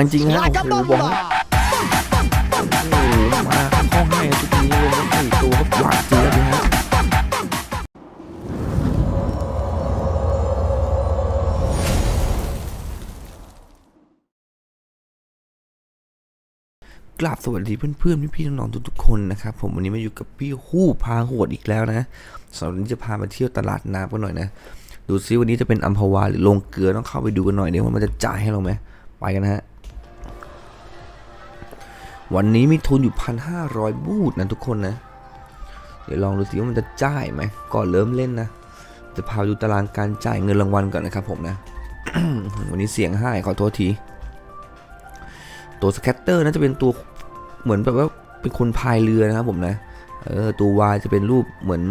จริงๆฮะ Like a โอ้โหบอก bomber. โอ้โหมาเข้าให้ทุกทีลงทั้งสี่ตัวก็หวานเจี๊ยบเลยฮะกราบสวัสดีเพื่อนๆพี่ๆน้องๆทุกๆคนนะครับผมวันนี้มาอยู่กับพี่ฮู้พาหวดอีกแล้วนะสำหรับวันนี้จะพามาเที่ยวตลาดน้ำกันหน่อยนะดูซิวันนี้จะเป็นอัมพวาหรือลงเกลือต้องเข้าไปดูกันหน่อยเดี๋ยวว่ามันจะจ่ายให้เราไหมไปกันนะฮะ วันนี้มีทุนอยู่พันห้าร้อยบูทนะทุกคนนะ เดี๋ยวลองดูสิว่ามันจะจ่ายไหมก่อนเริ่มเล่นนะ จะพาดูตารางการจ่ายเงินรางวัลก่อนนะครับผมนะ วันนี้เสียงห้ายขอโทษที ตัวสแคตเตอร์น่าจะเป็นตัวเหมือนแบบว่าเป็นคนพายเรือนะครับผมนะ เออตัววายจะเป็นรูปเหมือน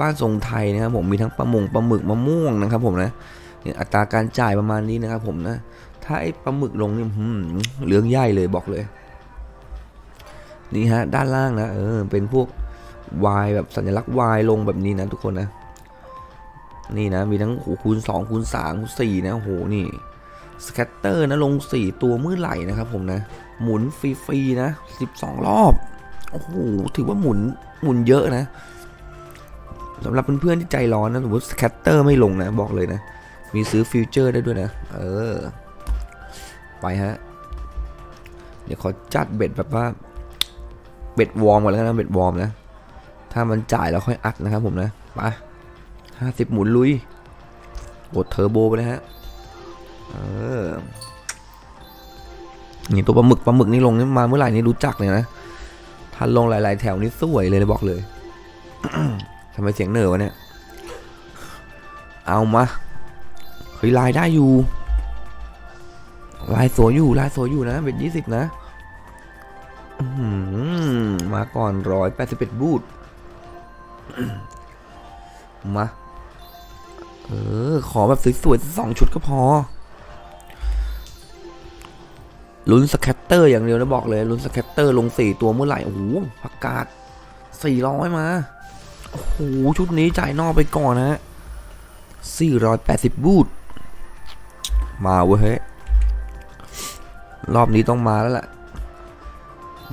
บ้านทรงไทยนะครับผมมีทั้งปลาหมงปลาหมึกมะม่วงนะครับผมนะอัตราการจ่ายประมาณนี้นะครับผมนะ ถ้าไอ้ปลาหมึกลงนี่เหลืองใหญ่เลยบอกเลย นี่ฮะด้านล่างนะเออเป็นพวกวายแบบสัญลักษณ์วายลงแบบนี้นะทุกคนนะนี่นะมีทั้งคูณ2คูณ3คูณ4นะโหนี่สแคตเตอร์นะลง 4 ตัวมื่อไหร่นะครับผมนะ หมุนฟรีๆนะ 12 รอบโอ้โหถือว่าหมุนหมุนเยอะนะสำหรับเพื่อนๆที่ใจร้อนนะสมมติสแคตเตอร์ไม่ลงนะบอกเลยนะ มีซื้อฟิวเจอร์ได้ด้วยนะ เออ ไปฮะ เดี๋ยวขอจัดเบ็ดแบบว่า เบ็ดวอร์มก่อนแล้วกันนะเบ็ดวอร์มนะ ถ้ามันจ่ายแล้วค่อยอัดนะครับผมนะไปห้าสิบหมุนลุยกดเทอร์โบไปเลยฮะเออนี่ตัวปลาหมึกปลาหมึกนี่ลงนี่มาเมื่อไหร่นี่รู้จักเลยนะทันลงหลาย ๆ แถวนี่สวยเลยนะบอกเลยทำไมเสียงเหนือวะเนี่ย เอามาเฮ้ยลายได้อยู่ลายสวยอยู่ลายสวยอยู่นะเบ็ดยี่สิบนะ อื้อ มาก่อนร้อยแปดสิบเอ็ดบูทมา เออ ขอแบบสวยๆสองชุดก็พอ ลุ้นสแคตเตอร์อย่างเดียวนะบอกเลย ลุ้นสแคตเตอร์ลงสี่ตัวเมื่อไหร่ โอ้โหประกาศสี่ร้อยมา โอ้โห ชุดนี้จ่ายนอกไปก่อนนะสี่ร้อยแปดสิบบูทมาเว้ยเฮ้ยรอบนี้ต้องมาแล้วล่ะ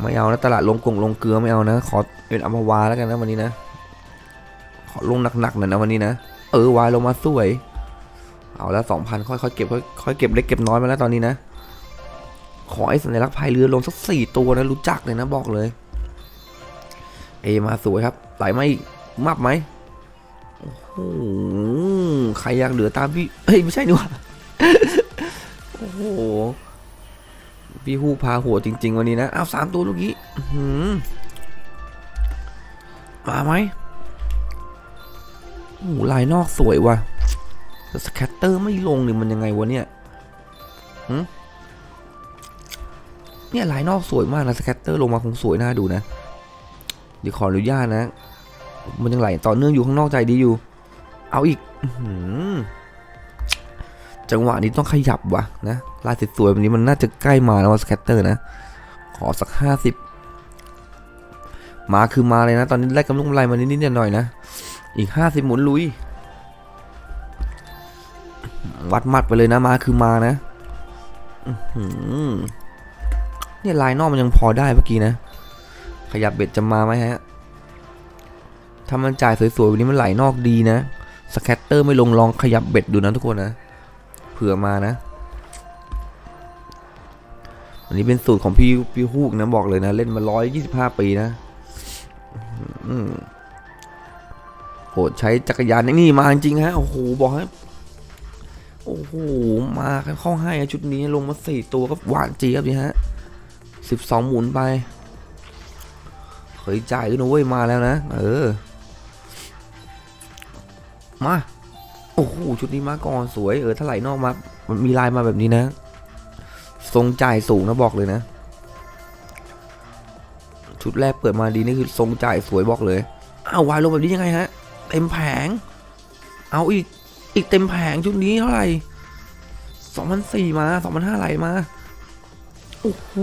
ไม่เอานะตลาดลงกงลงเกลือไม่เอานะ ขอเป็นอัมพวาแล้วกันนะวันนี้นะ ขอลงหนักๆหน่อยนะวันนี้นะ เออวายลงมาสวย เอาแล้วสองพันค่อยๆเก็บค่อยค่อยเก็บเล็กเก็บน้อยมาแล้วตอนนี้นะ ขอไอ้สัญลักษณ์พายเรือลงสักสี่ตัวนะรู้จักเลยนะบอกเลย เอมาสวยครับไหลมาอีกมับไหมโอ้โหใครอยากเหลือตามพี่เฮ้ยไม่ใช่นี่หว่าโอ้โห พี่ฮู้พาหัวจริง ๆ วันนี้นะอ้าวสามตัวลูกนี้มาไหมโอ้ลายนอกสวยว่ะแต่สแคตเตอร์ไม่ลงนี่มันยังไงวะเนี่ยเนี่ยลายนอกสวยมากนะสแคตเตอร์ลงมาคงสวยน่าดูนะเดี๋ยวขออนุญาตนะ มันยังไหลต่อเนื่องอยู่ข้างนอกใจดีอยู่ เอาอีก อื จังหวะนี้ต้องขยับว่ะนะลายสวยๆแบบนี้มันน่าจะใกล้มาแล้วสแคตเตอร์นะ ขอสักห้าสิบมาคือมาเลยนะ ตอนนี้ไล่กำลังไรมานิดๆหน่อยๆนะ อีกห้าสิบหมุนลุย วัดมัดไปเลยนะ มาคือมานะเนี่ยลายนอกมันยังพอได้เมื่อกี้นะ ขยับเบ็ดจะมาไหมฮะถ้ามันจ่ายสวยๆแบบนี้มันไหลนอกดีนะ สแคตเตอร์ไม่ลงลองขยับเบ็ดดูนะทุกคนนะ เผื่อมานะ อันนี้เป็นสูตรของพี่พี่ฮูกนะบอกเลยนะ เล่นมาร้อยยี่สิบห้าปีนะอืมโหดใช้จักรยานนี่มาจริงฮะโอ้โหบอกให้โอ้โหมาเข้าให้ชุดนี้ลงมาสี่ตัวก็หวานเจี๊ยบเลยฮะสิบสองหมุนไปเคยจ่ายด้วยนเว้ยมาแล้วนะ เออ มา โอ้โหชุดนี้มาก่อนสวยเออถ้าไหลนอกมา มันมีลายมาแบบนี้นะ ทรงจ่ายสูงนะบอกเลยนะ ชุดแรกเปิดมาดีนี่คือทรงจ่ายสวยบอกเลยอ้าววายลงแบบนี้ยังไงฮะ เต็มแผง เอาอีกอีกเต็มแผงชุดนี้เท่าไหร่สองพันสี่มาสองพันห้าไหลมาโอ้โห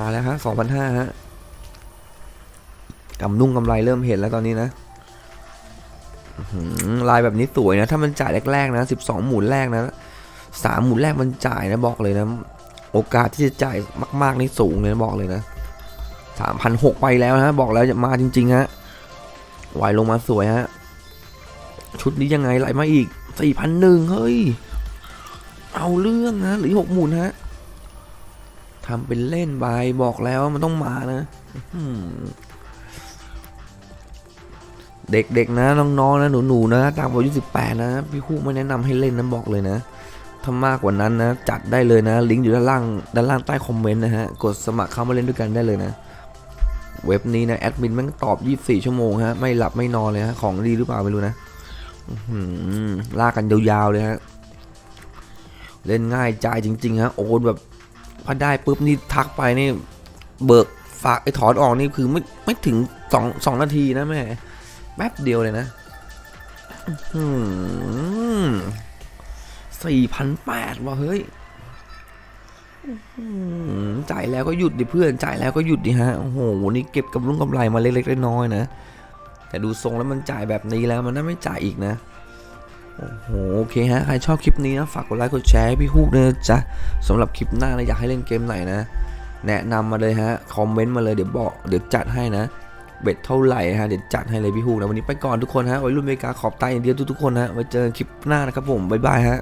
มาแล้วฮะสองพันห้าฮะกำนุ่งกำไรเริ่มเห็นแล้วตอนนี้นะ ลายแบบนี้สวยนะ ถ้ามันจ่ายแรกๆนะ 12 หมุนแรกนะสามหมุนแรกมันจ่ายนะบอกเลยนะ โอกาสที่จะจ่ายมาก ๆ นี่สูงเลยนะบอกเลยนะสามพันหกไปแล้วนะบอกแล้วจะมาจริง ๆ ฮะไหวลงมาสวยฮะ ชุดนี้ยังไงไหลมาอีกสี่พันหนึ่งเฮ้ย เอาเรื่องนะหรือหกหมุนฮะทำเป็นเล่นไปบอกแล้วมันต้องมานะ เด็กๆนะน้องๆนะหนูๆนะตามอายุสิบแปดนะพี่คู่ไม่แนะนำให้เล่นนะบอกเลยนะถ้ามากกว่านั้นนะ จัดได้เลยนะ ลิงก์อยู่ด้านล่างด้านล่างใต้คอมเมนต์นะฮะกดสมัครเข้ามาเล่นด้วยกันได้เลยนะ เว็บนี้นะแอดมินแม่งตอบ 24 ชั่วโมงฮะไม่หลับไม่นอนเลยฮะของดีหรือเปล่าไม่รู้นะลากกันยาวๆเลยฮะเล่นง่ายจ่ายจริงๆฮะโอนแบบพอได้ปุ๊บนี่ทักไปนี่เบิกฝากไอ้ถอนออกนี่คือไม่ไม่ถึงสองสองนาทีนะแม่ แป๊บเดียวเลยนะสี่พันแปดว่ะเฮ้ยหือจ่ายแล้วก็หยุดดิเพื่อนจ่ายแล้วก็หยุดดิฮะ โอ้โห นี่เก็บกำลุงกำไรมาเล็กๆน้อยๆนะ แต่ดูทรงแล้วมันจ่ายแบบนี้แล้วมันน่าไม่จ่ายอีกนะ โอ้โห โอเคฮะ ใครชอบคลิปนี้นะ ฝากกดไลค์ กดแชร์ให้พี่ฮูกด้วยนะจ๊ะสำหรับคลิปหน้านะอยากให้เล่นเกมไหนนะ แนะนำมาเลยฮะ คอมเมนต์มาเลยเดี๋ยวบอก เดี๋ยวจัดให้นะ เบ็ดเท่าไหร่ฮะเดี๋ยวจัดให้เลยพี่ฮูกนะวันนี้ไปก่อนทุกคนฮะไว้รุ่นเมกาขอบตายอย่างเดียวทุกๆคนฮะไว้เจอกันคลิปหน้านะครับผมบ๊ายบายฮะ